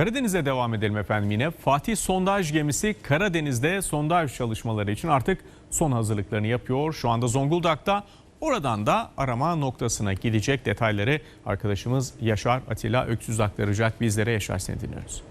Karadeniz'e devam edelim efendim yine. Fatih sondaj gemisi Karadeniz'de sondaj çalışmaları için artık son hazırlıklarını yapıyor. Şu anda Zonguldak'ta oradan da arama noktasına gidecek detayları arkadaşımız Yaşar Atilla Öksüz aktaracak bizlere. Yaşar seni dinliyoruz.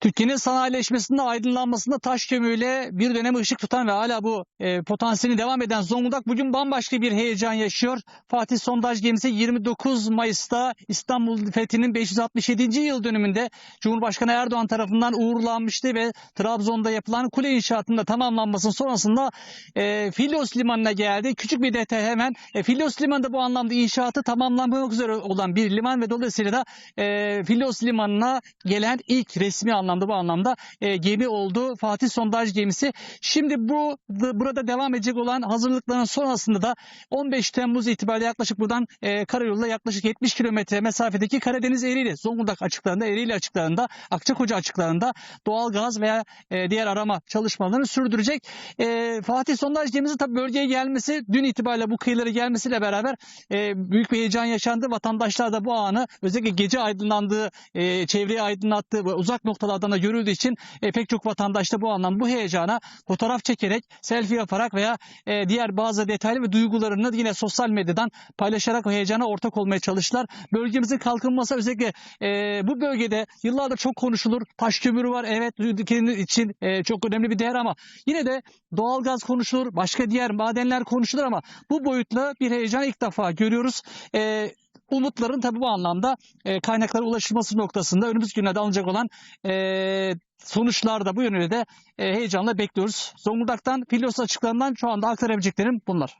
Türkiye'nin sanayileşmesinde, aydınlanmasında taş kömüğüyle bir dönem ışık tutan ve hala bu e, potansiyeli devam eden Zonguldak bugün bambaşka bir heyecan yaşıyor. Fatih Sondaj gemisi 29 Mayıs'ta İstanbul Fethi'nin 567. yıl dönümünde Cumhurbaşkanı Erdoğan tarafından uğurlanmıştı ve Trabzon'da yapılan kule inşaatının da tamamlanmasının sonrasında e, Filos Limanı'na geldi. Küçük bir detay hemen. E, Filos Limanı da bu anlamda inşaatı tamamlanmak üzere olan bir liman ve dolayısıyla da e, Filos Limanı'na gelen ilk resmi anlamda bu anlamda e, gemi oldu. Fatih Sondaj gemisi. Şimdi bu bu- burada devam edecek olan hazırlıkların sonrasında da 15 Temmuz itibariyle yaklaşık buradan e, karayoluyla yaklaşık 70 kilometre mesafedeki Karadeniz Ereğli, Zonguldak açıklarında, Ereğli açıklarında, Akçakoca açıklarında doğal gaz veya e, diğer arama çalışmalarını sürdürecek. E, Fatih Sondaj gemisi tabii bölgeye gelmesi dün itibariyle bu kıyılara gelmesiyle beraber e, büyük bir heyecan yaşandı. Vatandaşlar da bu anı özellikle gece aydınlandığı, e, çevreyi aydınlattığı uzak noktalardan da görüldüğü için e, pek çok vatandaş da bu anlamda bu heyecana fotoğraf çekerek, selfie yaparak veya e, diğer bazı detaylı ve duygularını yine sosyal medyadan paylaşarak o heyecana ortak olmaya çalıştılar. Bölgemizin kalkınması özellikle e, bu bölgede yıllardır çok konuşulur. Taş kömürü var evet ülkenin için e, çok önemli bir değer ama yine de doğalgaz konuşulur, başka diğer madenler konuşulur ama bu boyutla bir heyecan ilk defa görüyoruz. E, umutların tabii bu anlamda e, kaynaklara ulaşılması noktasında önümüzdeki günlerde alınacak olan e, sonuçlar da bu yönde de e, heyecanla bekliyoruz. Zonguldak'tan, Filos açıklarından şu anda aktarabileceklerim bunlar.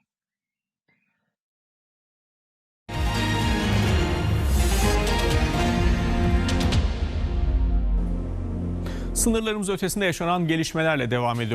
Sınırlarımız ötesinde yaşanan gelişmelerle devam ediyoruz.